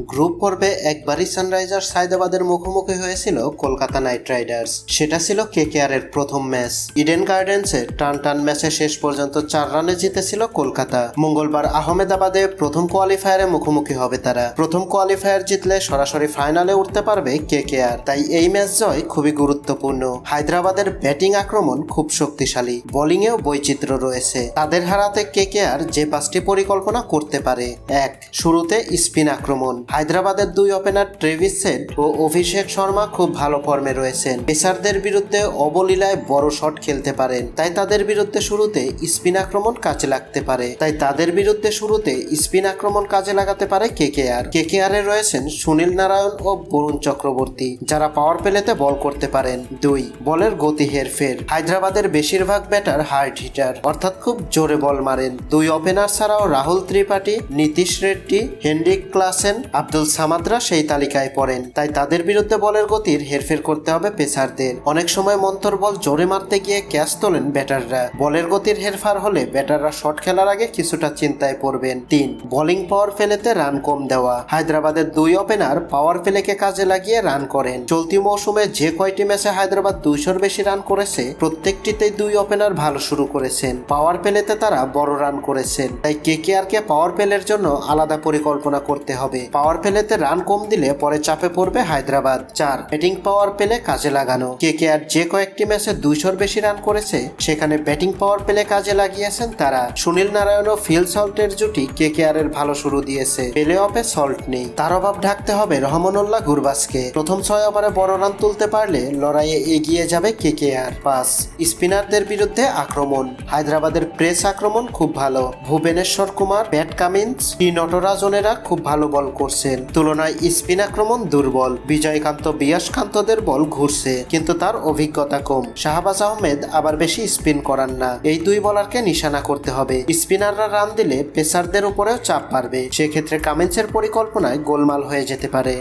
Group পর্বে একবারই Sunrisers হায়দ্রাবাদের মুখোমুখি হয়েছিল কলকাতা নাইট রাইডার্স। সেটা ছিল কেকেআর এর প্রথম ম্যাচ। ইডেন গার্ডেন্সে টান টান ম্যাচে শেষ পর্যন্ত চার রানে জিতেছিল কলকাতা। মঙ্গলবার আহমেদাবাদে প্রথম কোয়ালিফায়ারে মুখোমুখি হবে তারা। প্রথম কোয়ালিফায়ার জিতলে সরাসরি ফাইনালে উঠতে পারবে কেকেআর। তাই এই ম্যাচ জয় খুবই গুরুত্বপূর্ণ। হায়দ্রাবাদের ব্যাটিং আক্রমণ খুব শক্তিশালী। বোলিংয়েও বৈচিত্র্য রয়েছে। তাদের হারাতে কেকেআর যে পাঁচটি পরিকল্পনা করতে পারে। এক, শুরুতে স্পিন আক্রমণ। হায়দ্রাবাদের দুই ওপেনার ট্রেভিস সেট ও অভিষেক শর্মা খুব ভালো ফর্মে রয়েছেন। পেসারদের বিরুদ্ধে অবলীলায় বড় শট খেলতে পারেন। তাই তাদের বিরুদ্ধে শুরুতে স্পিন আক্রমণ কাজে লাগতে পারে। তাই তাদের বিরুদ্ধে শুরুতে স্পিন আক্রমণ কাজে লাগাতে পারে কেকেআর। কেকেআর এ রয়েছেন সুনীল নারায়ণ ও বরুণ চক্রবর্তী, যারা পাওয়ার প্লেতে বল করতে পারেন। দুই, বলের গতি হেরফের। হায়দ্রাবাদের বেশিরভাগ ব্যাটার হার্ড হিটার অর্থাৎ খুব জোরে বল মারেন। দুই ওপেনার ছাড়াও রাহুল ত্রিপাঠী, নীতিশ রেড্ডি, হেনরিক ক্লাসেন আব্দুল সামাদরা সেই তালিকায় পড়েন। তাই তাদের বিরুদ্ধে বলের গতির হেরফের করতে হবে পেসারদের। অনেক সময় মন্তর বল জোরে মারতে গিয়ে ক্যাচ তোলেন ব্যাটাররা। বলের গতির হেরফার হলে ব্যাটাররা শট খেলার আগে কিছুটা চিন্তায় পড়বেন। তিন, বোলিং পাওয়ার ফেলেতে রান কম দেওয়া। হায়দ্রাবাদের দুই ওপেনার পাওয়ার ফেলেকে কাজে লাগিয়ে রান করেন। চলতি মৌসুমে যে কয়টি ম্যাচে হায়দ্রাবাদ দুইশোর বেশি রান করেছে, প্রত্যেকটিতেই দুই ওপেনার ভালো শুরু করেছেন। পাওয়ার পেলেতে তারা বড় রান করেছেন। তাই কেকেআর কে পাওয়ার পেলের জন্য আলাদা পরিকল্পনা করতে হবে। পাওয়ার পেলেতে রান কম দিলে পরে চাপে পড়বে হায়দ্রাবাদ। চার, ব্যাটিং পাওয়ার পেলে কাজে লাগানো। কেকেআর যে কয়েকটি ম্যাচে দুইশোর বেশি রান করেছে, সেখানে ব্যাটিং পাওয়ার পেলে কাজে লাগিয়েছেন তারা। সুনীল নারায়ণ ও ফিল সল্টের জুটি কেকেআর এর ভালো শুরু দিয়েছে। পেলে অফে সল্ট নেই। তার অভাব ঢাকতে হবে রহমানুল্লাহ গুরবাসকে প্রথম ছয় ওভারে বড় রান তুলতে পারলে লড়াইয়ে এগিয়ে যাবে কেকেআর পাঁচ, স্পিনারদের বিরুদ্ধে আক্রমণ। হায়দ্রাবাদের প্রেস আক্রমণ খুব ভালো। Bhuvneshwar Kumar, Pat Cummins, T নটরাজনেরা খুব ভালো বল করছেন। তুলনায় স্পিন আক্রমণ দুর্বল। বিজয়কান্ত, বিয়াসকান্তদের বল ঘুরছে, কিন্তু তার অভিজ্ঞতা কম। শাহবাজ আহমেদ আবার বেশি স্পিন করান না। এই দুই বলারকে নিশানা করতে হবে। স্পিনাররা রান দিলে পেসারদের উপরেও চাপ পারবে সেক্ষেত্রে কামিন্সের পরিকল্পনায় গোলমাল হয়ে যেতে পারে।